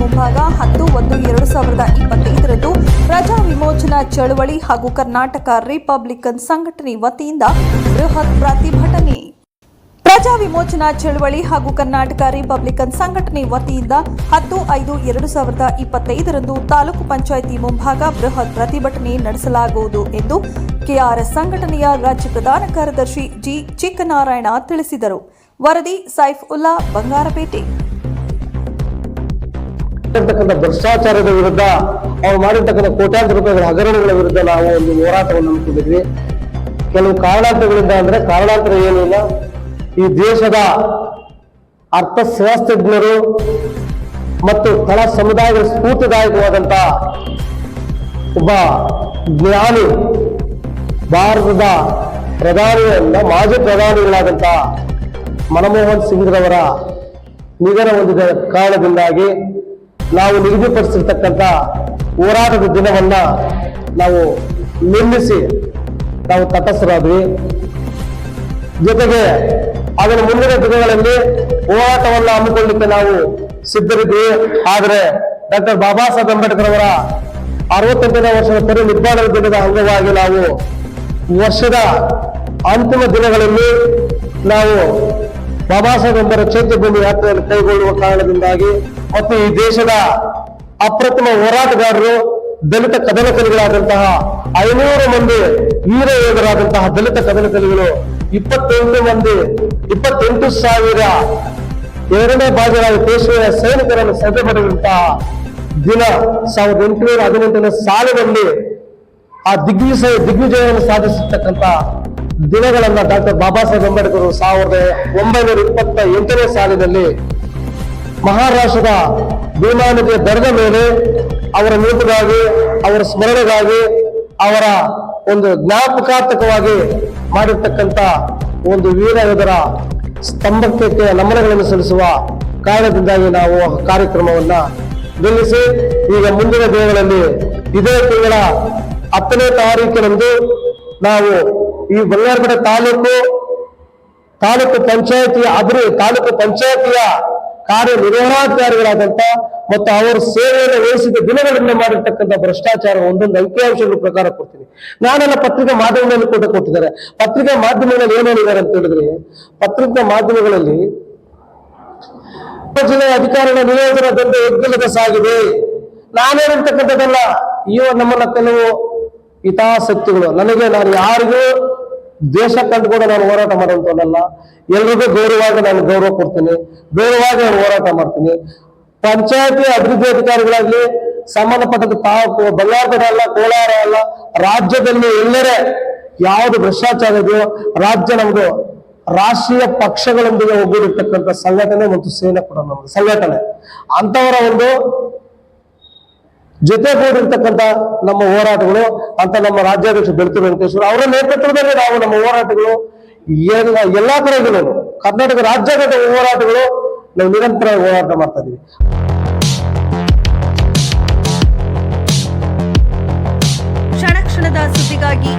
ಮುಂಭಾಗ ಹತ್ತು ಒಂದು ಎರಡು ಸಾವಿರದ ಇಪ್ಪತ್ತೈದರಂದು ಪ್ರಜಾ ವಿಮೋಚನಾ ಚಳವಳಿ ಹಾಗೂ ಕರ್ನಾಟಕ ರಿಪಬ್ಲಿಕನ್ ಸಂಘಟನೆ ವತಿಯಿಂದ ಬೃಹತ್ ಪ್ರತಿಭಟನೆ. ಪ್ರಜಾ ವಿಮೋಚನಾ ಚಳವಳಿ ಹಾಗೂ ಕರ್ನಾಟಕ ರಿಪಬ್ಲಿಕನ್ ಸಂಘಟನೆ ವತಿಯಿಂದ ಹತ್ತು ಐದು ಎರಡು ಸಾವಿರದ ಇಪ್ಪತ್ತೈದರಂದು ತಾಲೂಕು ಪಂಚಾಯಿತಿ ಮುಂಭಾಗ ಬೃಹತ್ ಪ್ರತಿಭಟನೆ ನಡೆಸಲಾಗುವುದು ಎಂದು ಕೆಆರ್ಎಸ್ ಸಂಘಟನೆಯ ರಾಜ್ಯ ಪ್ರಧಾನ ಕಾರ್ಯದರ್ಶಿ ಜಿ ಚಿಕ್ಕನಾರಾಯಣ ತಿಳಿಸಿದರು. ವರದಿ ಸೈಫ್ ಉಲ್ಲಾ ಬಂಗಾರಪೇಟೆ. ಮಾಡಿರ್ತಕ್ಕಂಥ ಭ್ರಷ್ಟಾಚಾರದ ವಿರುದ್ಧ, ಅವ್ರು ಮಾಡಿರ್ತಕ್ಕಂಥ ಕೋಟ್ಯಾಂತರ ರೂಪಾಯಿಗಳ ಹಗರಣಗಳ ವಿರುದ್ಧ ನಾವು ಒಂದು ಹೋರಾಟವನ್ನು ಹಮ್ಮಿಕೊಂಡಿದ್ವಿ ಕೆಲವು ಕಾರಣಾಂತರಗಳಿಂದ ಅಂದ್ರೆ, ಕಾರಣಾಂತರ ಏನಿಲ್ಲ ಈ ದೇಶದ ಅರ್ಥಶಾಸ್ತ್ರಜ್ಞರು ಮತ್ತು ತಳ ಸಮುದಾಯಗಳ ಸ್ಫೂರ್ತಿದಾಯಕವಾದಂತ ಒಬ್ಬ ಜ್ಞಾನಿ, ಭಾರತದ ಪ್ರಧಾನಿಯಿಂದ ಮಾಜಿ ಪ್ರಧಾನಿಗಳಾದಂಥ ಮನಮೋಹನ್ ಸಿಂಗ್ರವರ ನಿಧನ ಹೊಂದಿದ ಕಾರಣದಿಂದಾಗಿ ನಾವು ನಿಗದಿಪಡಿಸಿರ್ತಕ್ಕಂಥ ಹೋರಾಟದ ದಿನವನ್ನ ನಾವು ನಿಲ್ಲಿಸಿ ನಾವು ತಟಸ್ಥರಾದ್ವಿ. ಜೊತೆಗೆ ಅದರ ಮುಂದಿನ ದಿನಗಳಲ್ಲಿ ಹೋರಾಟವನ್ನು ಹಮ್ಮಿಕೊಳ್ಳಿಕ್ಕೆ ನಾವು ಸಿದ್ಧರಿದ್ವಿ. ಆದರೆ ಡಾಕ್ಟರ್ ಬಾಬಾ ಸಾಹೇಬ್ ಅಂಬೇಡ್ಕರ್ ಅವರ ಅರವತ್ತೆಂಟನೇ ವರ್ಷದ ಪರಿ ನಿರ್ಮಾಣದ ದಿನದ ಅಂಗವಾಗಿ ನಾವು ವರ್ಷದ ಅಂತಿಮ ದಿನಗಳಲ್ಲಿ ನಾವು ಬಾಬಾ ಸಾಹೇಬ್ ಚೈತ್ಯಭೂಮಿ ಯಾತ್ರೆಯನ್ನು ಕೈಗೊಳ್ಳುವ ಕಾರಣದಿಂದಾಗಿ ಮತ್ತು ಈ ದೇಶದ ಅಪ್ರತಿಮ ಹೋರಾಟಗಾರರು ದಲಿತ ಕದನಕಲಿಗಳಾದಂತಹ ಐನೂರು ಮಂದಿ ವೀರ ಯೋಧರಾದಂತಹ ದಲಿತ ಕದನಕಲಿಗಳು ಇಪ್ಪತ್ತೆಂಟು ಮಂದಿ, ಇಪ್ಪತ್ತೆಂಟು ಸಾವಿರ ಎರಡನೇ ಭಾಗವಾಗಿ ದೇಶದ ಸೈನಿಕರನ್ನು ಸಭೆ ಪಡೆದಂತಹ ದಿನ ಸಾವಿರದ ಎಂಟುನೂರ ಹದಿನೆಂಟನೇ ಸಾಲಿನಲ್ಲಿ ಆ ದಿಗ್ವಿಜಯ ದಿಗ್ವಿಜಯವನ್ನು ಸಾಧಿಸಿರ್ತಕ್ಕಂಥ ದಿನಗಳನ್ನ ಡಾಕ್ಟರ್ ಬಾಬಾ ಸಾಹೇಬ್ ಅಂಬೇಡ್ಕರ್ ಸಾವಿರದ ಒಂಬೈನೂರ ಇಪ್ಪತ್ತ ಎಂಟನೇ ಸಾಲಿನಲ್ಲಿ ಮಹಾರಾಷ್ಟ್ರದ ಭೀಮಾನದಿಯ ದರದ ಮೇಲೆ ಅವರ ನೆನಪಿಗಾಗಿ ಅವರ ಸ್ಮರಣೆಗಾಗಿ, ಅವರ ಒಂದು ಜ್ಞಾಪಕಾರ್ಥಕವಾಗಿ ಮಾಡಿರ್ತಕ್ಕಂಥ ಒಂದು ವೀರ ಯೋಧರ ಸ್ತಂಭಕ್ಕೆ ನಮನಗಳನ್ನು ಸಲ್ಲಿಸುವ ಕಾರಣದಿಂದಾಗಿ ನಾವು ಕಾರ್ಯಕ್ರಮವನ್ನು ನಿಲ್ಲಿಸಿ, ಈಗ ಮುಂದಿನ ದಿನಗಳಲ್ಲಿ ಇದೇ ತಿಂಗಳ ಹತ್ತನೇ ತಾರೀಕಿನಂದು ನಾವು ಈ ಬಂಗಾರಪೇಟೆ ತಾಲೂಕು ತಾಲೂಕು ಪಂಚಾಯತಿಯ ಅಭಿವೃದ್ಧಿ, ತಾಲೂಕು ಪಂಚಾಯತಿಯ ಕಾರ್ಯನಿರ್ವಹಣಾಧಿಕಾರಿಗಳಾದಂತ ಮತ್ತು ಅವರು ಸೇವೆಯನ್ನು ವಹಿಸಿದ ದಿನಗಳಿಂದ ಮಾಡಿರ್ತಕ್ಕಂಥ ಭ್ರಷ್ಟಾಚಾರ ಒಂದೊಂದು ಅಂಕಿಅಂಶಗಳ ಪ್ರಕಾರ ಕೊಡ್ತೀನಿ. ನಾನೆಲ್ಲ ಪತ್ರಿಕಾ ಮಾಧ್ಯಮಗಳಲ್ಲಿ ಕೂಡ ಕೊಟ್ಟಿದ್ದಾರೆ. ಪತ್ರಿಕಾ ಮಾಧ್ಯಮಗಳಲ್ಲಿ ಏನ್ ಹೇಳಿದ್ದಾರೆ ಅಂತ ಹೇಳಿದ್ರೆ, ಪತ್ರಿಕಾ ಮಾಧ್ಯಮಗಳಲ್ಲಿ ಜಿಲ್ಲೆಯ ಅಧಿಕಾರಿಗಳ ನಿಯೋಜನ ದಂಧೆ ಎಗ್ಗಿಲ್ಲದ ಸಾಗಿದೆ ನಾನೇನಿರ್ತಕ್ಕಂಥದ್ದಲ್ಲ ಇವ ನಮ್ಮನ್ನ ಕೆಲವು ಹಿತಾಸಕ್ತಿಗಳು, ನನಗೆ ನಾನು ಯಾರಿಗೂ ದೇಶ ಕಂಡುಕೊಂಡು ನಾನು ಹೋರಾಟ ಮಾಡುವಂತವನಲ್ಲ ಎಲ್ರಿಗೂ ಗೌರವವಾಗಿ ನಾನು ಗೌರವ ಕೊಡ್ತೀನಿ. ಗೌರವವಾಗಿ ನಾನು ಹೋರಾಟ ಮಾಡ್ತೀನಿ. ಪಂಚಾಯತಿ ಅಭಿವೃದ್ಧಿ ಅಧಿಕಾರಿಗಳಾಗ್ಲಿ ಸಂಬಂಧಪಟ್ಟದ ತಾವು ಬಳ್ಳಾರಿ ಅಲ್ಲ, ಕೋಲಾರ ಅಲ್ಲ ರಾಜ್ಯದಲ್ಲಿ ಎಲ್ಲರೇ ಯಾವುದು ಭ್ರಷ್ಟಾಚಾರ ಇದೆಯೋ, ರಾಜ್ಯ ನಮ್ದು ರಾಷ್ಟ್ರೀಯ ಪಕ್ಷಗಳೊಂದಿಗೆ ಒಗ್ಗೂಡಿರ್ತಕ್ಕಂಥ ಸಂಘಟನೆ ಮತ್ತು ಸೇನೆ ಕೂಡ ನಮ್ದು ಸಂಘಟನೆ. ಅಂತವರ ಒಂದು ಜೊತೆಗೂಡಿರ್ತಕ್ಕಂಥ ನಮ್ಮ ಹೋರಾಟಗಳು ಅಂತ ನಮ್ಮ ರಾಜ್ಯಾಧ್ಯಕ್ಷ ಬೆಳಕು ವೆಂಕಟೇಶ್ವರ ಅವರ ನೇತೃತ್ವದಲ್ಲಿ ನಾವು ನಮ್ಮ ಹೋರಾಟಗಳು ಎಲ್ಲ, ಎಲ್ಲಾ ಕಡೆಗಳು ಕರ್ನಾಟಕ ರಾಜ್ಯದ ಹೋರಾಟಗಳು ನಾವು ನಿರಂತರ ಹೋರಾಟ ಮಾಡ್ತಾ ಇದೀವಿ ಕ್ಷಣ ಕ್ಷಣದ ಸುದ್ದಿಗಾಗಿ